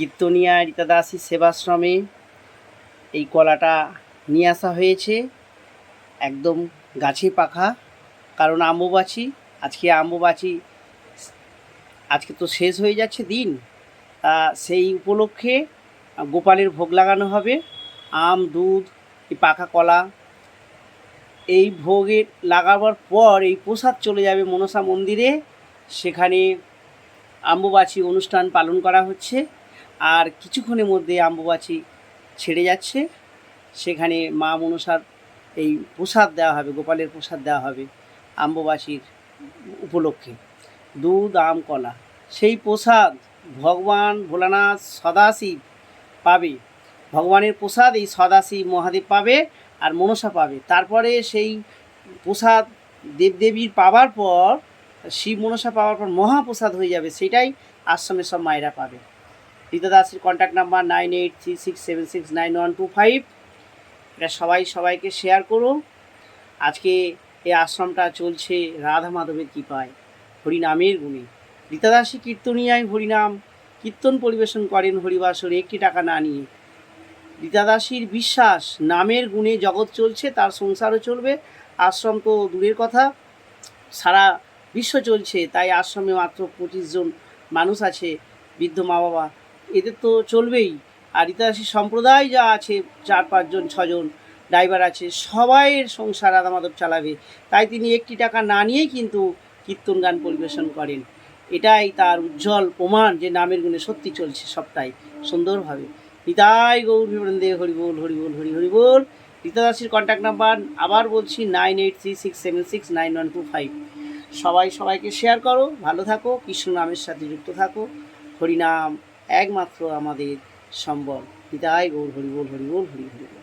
কীর্তনিয়া রীতা দাসী সেবাশ্রমে এই কলাটা নিয়ে আসা হয়েছে। একদম গাছে পাখা, কারণ আম্বুবাচি, আজকে আম্বুবাচি আজকে তো শেষ হয়ে যাচ্ছে দিন। সেই উপলক্ষে গোপালের ভোগ লাগানো হবে। আম, দুধ, এই পাকা কলা, এই ভোগে লাগাবার পর এই প্রসাদ চলে যাবে মনসা মন্দিরে। সেখানে আম্বুবাচি অনুষ্ঠান পালন করা হচ্ছে। আর কিছুক্ষণের মধ্যে আম্বুবাচি ছেড়ে যাচ্ছে। সেখানে মা মনসার এই প্রসাদ দেওয়া হবে, গোপালের প্রসাদ দেওয়া হবে আম্বুবাসীর উপলক্ষে। দুধ, আম, কলা। সেই প্রসাদ ভগবান ভোলানাথ সদাশিব পাবে। ভগবানের প্রসাদ এই সদাশিব মহাদেব পাবে আর মনসা পাবে। তারপরে সেই প্রসাদ দেবদেবীর পাওয়ার পর, শিব মনসা পাওয়ার পর মহাপ্রসাদ হয়ে যাবে। সেটাই আশ্রমের সব মায়েরা পাবে। রীতা দাসের contact number nine eight three six seven six nine one two five এটা সবাই সবাইকে শেয়ার করো। আজকে এই আশ্রমটা চলছে রাধা মাধবের কৃপায়। হরিনামের গুণে। রীতাদাসী কীর্তনিয়ায় হরিনাম। কীর্তন পরিবেশন করেন হরিবাসরে, একটি টাকা না নিয়ে। রীতাদাসীর বিশ্বাস, নামের গুণে জগৎ চলছে, তার সংসারও চলবে। আশ্রম তো দূরের কথা। সারা বিশ্ব চলছে, তাই আশ্রমে মাত্র পঁচিশ জন মানুষ আছে। বৃদ্ধ মা বাবা এদের তো চলবেই। আর রীতাদাসী সম্প্রদায় যা আছে, চার, পাঁচজন, ছজন ড্রাইভার আছে, সবাইয়ের সংসার মাধব চালাবে। তাই তিনি একটি টাকা না নিয়েই কিন্তু কীর্তন গান পরিবেশন করেন। এটাই তার উজ্জ্বল প্রমাণ যে নামের গুণে সত্যি চলছে সবটাই সুন্দরভাবে। নিতাই গৌর বিবৃন্দে হরিবোল হরিবোল হরি হরিবোল রীতাদাসীর কন্ট্যাক্ট নাম্বার আবার বলছি nine eight three six seven six nine one two five. সবাই সবাইকে শেয়ার করো, ভালো থাকো, কৃষ্ণ নামের সাথে যুক্ত থাকো। হরিনাম একমাত্র আমাদের সম্বল। বিদায় গৌর হরিবোল হরিবোল হরি হরিবোল